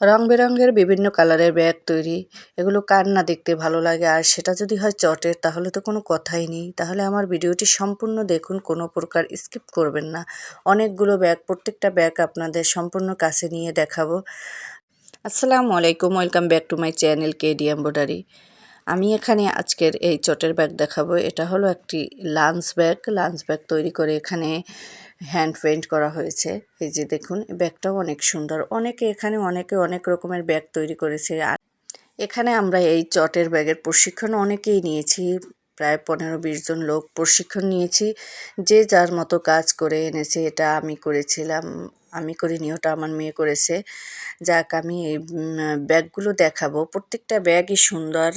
রং বেরঙের বিভিন্ন কালারের ব্যাগ তৈরি। এগুলো কার না দেখতে ভালো লাগে? আর সেটা যদি হয় চটের, তাহলে তো কোনো কথাই নেই। তাহলে আমার ভিডিওটি সম্পূর্ণ দেখুন, কোনো প্রকার স্কিপ করবেন না। অনেকগুলো ব্যাগ, প্রত্যেকটা ব্যাগ আপনাদের সম্পূর্ণ কাছে নিয়ে দেখাবো। আসসালামু আলাইকুম, welcome back to my channel K D embroidery আমি এখানে আজকের এই চটের ব্যাগ দেখাবো। এটা হলো একটি লাঞ্চ ব্যাগ লাঞ্চ ব্যাগ তৈরি করে এখানে হ্যান্ড পেন্ট করা হয়েছে। এই যে দেখুন ব্যাগটাও অনেক সুন্দর। অনেকে এখানে অনেকে অনেক রকমের ব্যাগ তৈরি করেছে। আর এখানে আমরা এই চটের ব্যাগের প্রশিক্ষণ অনেকেই নিয়েছি। প্রায় পনেরো বিশ জন লোক প্রশিক্ষণ নিয়েছি। যে যার মতো কাজ করে এনেছে, এটা আমি করেছিলাম। আমি করিনি ওটা আমার মেয়ে করেছে। যাক, আমি এই ব্যাগগুলো দেখাবো। প্রত্যেকটা ব্যাগই সুন্দর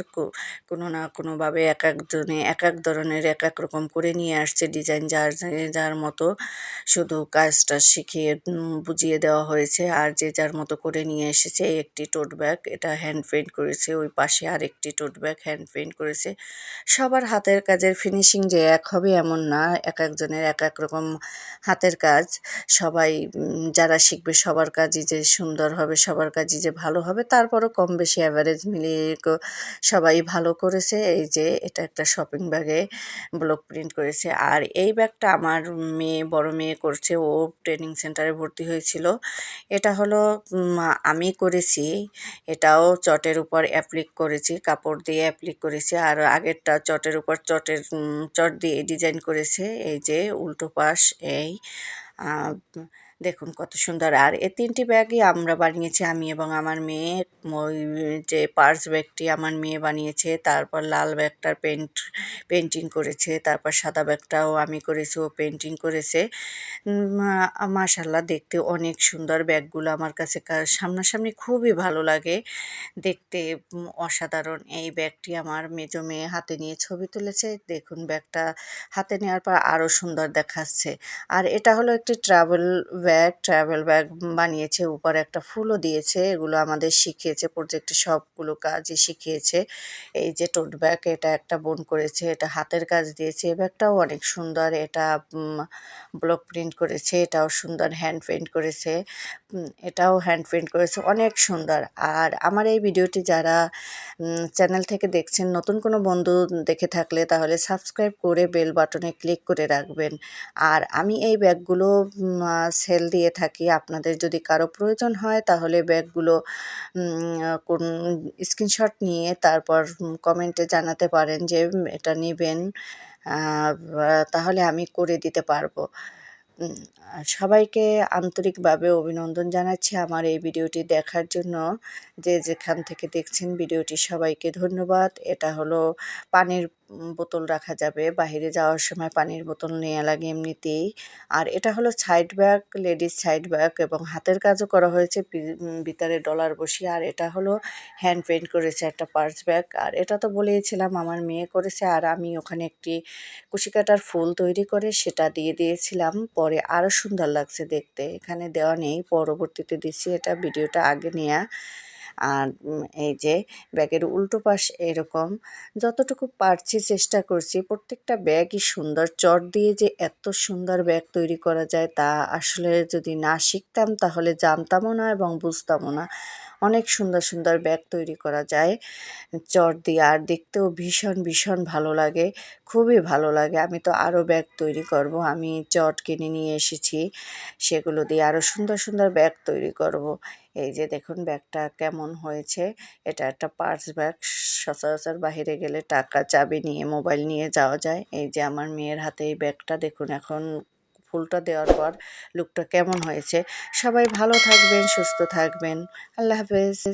কোনো না কোনোভাবে এক একজনে, এক এক ধরনের, এক এক রকম করে নিয়ে আসছে ডিজাইন যার যার মতো। শুধু কাজটা শিখিয়ে বুঝিয়ে দেওয়া হয়েছে। আর যে যার মতো করে নিয়ে এসেছে একটি টোট ব্যাগ। এটা হ্যান্ড পেন্ট করেছে, ওই পাশে আর একটি টোট ব্যাগ হ্যান্ড পেন্ট করেছে। সবার হাতের কাজের ফিনিশিং যে এক হবে, এমন না। এক একজনের এক এক রকম হাতের কাজ। সবাই যারা শিখবে সবার কাজই যে সুন্দর হবে, সবার কাজই যে ভালো হবে, তারপরও কম বেশি অ্যাভারেজ মিলিয়ে সবাই ভালো করেছে। এই যে এটা একটা শপিং ব্যাগে ব্লক প্রিন্ট করেছে। আর এই ব্যাগটা আমার মেয়ে, বড় মেয়ে করছে, ও ট্রেনিং সেন্টারে ভর্তি হয়েছিল। এটা হলো আমি করেছি, এটাও চটের উপর অ্যাপ্লিক করেছি, কাপড় দিয়ে অ্যাপ্লিক করেছি। আর আগেরটা চটের উপর চটের চট দিয়ে ডিজাইন করেছে। এই যে উল্টো পাশ, এই দেখুন কত সুন্দর। আর এই তিনটি ব্যাগই আমরা বানিয়েছি আমি এবং আমার মেয়ে। যে পার্স ব্যাগটি আমার মেয়ে বানিয়েছে, তারপর লাল ব্যাগটার পেন্ট পেন্টিং করেছে, তারপর সাদা ব্যাগটাও আমি করেছি, ও পেন্টিং করেছে। মাশাল্লাহ দেখতে অনেক সুন্দর ব্যাগগুলো আমার কাছে। সামনাসামনি খুবই ভালো লাগে। দেখতে অসাধারণ। এই ব্যাগটি আমার মেজো মেয়ে হাতে নিয়ে ছবি তুলেছে। দেখুন ব্যাগটা হাতে নেওয়ার পর আরও সুন্দর দেখাচ্ছে। আর এটা হলো একটি ট্রাভেল ব্যাগ ট্রাভেল ব্যাগ বানিয়েছে, উপরে একটা ফুলও দিয়েছে, এগুলো আমাদের শিখিয়েছে প্রজেক্টে সবগুলো কাজই শিখিয়েছে। এই যে টোট ব্যাগ এটা একটা বোন করেছে, এটা হাতের কাজ দিয়েছে, এই ব্যাগটাও অনেক সুন্দর, এটা ব্লক প্রিন্ট করেছে, এটাও সুন্দর হ্যান্ড পেন্ট করেছে এটাও হ্যান্ড পেন্ট করেছে, অনেক সুন্দর। আর আমার এই ভিডিওটি যারা চ্যানেল থেকে দেখছেন, নতুন কোনো বন্ধু দেখে থাকলে তাহলে সাবস্ক্রাইব করে বেল বাটনে ক্লিক করে রাখবেন। আর আমি এই ব্যাগগুলো সেল দিয়ে থাকি। আপনাদের যদি কারও প্রয়োজন হয় তাহলে ব্যাগগুলো কোন স্ক্রিনশট নিয়ে তারপর কমেন্টে জানাতে পারেন যে এটা নেবেন তাহলে আমি করে দিতে পারব। সবাইকে আন্তরিকভাবে অভিনন্দন জানাচ্ছি আমার এই ভিডিওটি দেখার জন্য। যে যেখান থেকে দেখছেন ভিডিওটি সবাইকে ধন্যবাদ। এটা হলো পানির বোতল রাখা যাবে। বাহিরে যাওয়ার সময় পানির বোতল নেওয়া লাগে এমনিতেই। আর এটা হলো side bag ladies side bag এবং হাতের কাজও করা হয়েছে ভিতরে ডলার বসি আর এটা হলো হ্যান্ড পেন্ট করেছে একটা পার্স ব্যাগ আর এটা তো বলেইছিলাম, আমার মেয়ে করেছে আর আমি ওখানে একটি কুশি কাটার ফুল তৈরি করে সেটা দিয়ে দিয়েছিলাম। পরে আরও সুন্দর লাগছে দেখতে। এখানে দেওয়া নেই, পরবর্তীতে দিচ্ছি। এটা ভিডিওটা আগে নেওয়া আর এই যে ব্যাগের উল্টো পাশ এরকম, যতটুকু পারছি চেষ্টা করছি, প্রত্যেকটা ব্যাগই সুন্দর। চট দিয়ে যে এত সুন্দর ব্যাগ তৈরি করা যায় তা আসলে যদি না শিখতাম তাহলে জানতামও না এবং বুঝতামও না। অনেক সুন্দর সুন্দর ব্যাগ তৈরি করা যায়। চট দিয়ে আর দেখতেও ভীষণ ভীষণ ভালো লাগে, খুবই ভালো লাগে। আমি তো আরও ব্যাগ তৈরি করব, আমি চট কিনে নিয়ে এসেছি, সেগুলো দিয়ে আরও সুন্দর সুন্দর ব্যাগ তৈরি করব। এই যে দেখুন ব্যাগটা কেমন হয়েছে, এটা একটা পার্স ব্যাগ, সচরাচর বাহিরে গেলে টাকা চাবি নিয়ে, মোবাইল নিয়ে যাওয়া যায়। এই যে আমার মেয়ের হাতে এই ব্যাগটা, দেখুন এখন ফুলটা দেওয়ার পর লুকটা কেমন হয়েছে। সবাই ভালো থাকবেন সুস্থ থাকবেন। আল্লাহ হাফেজ।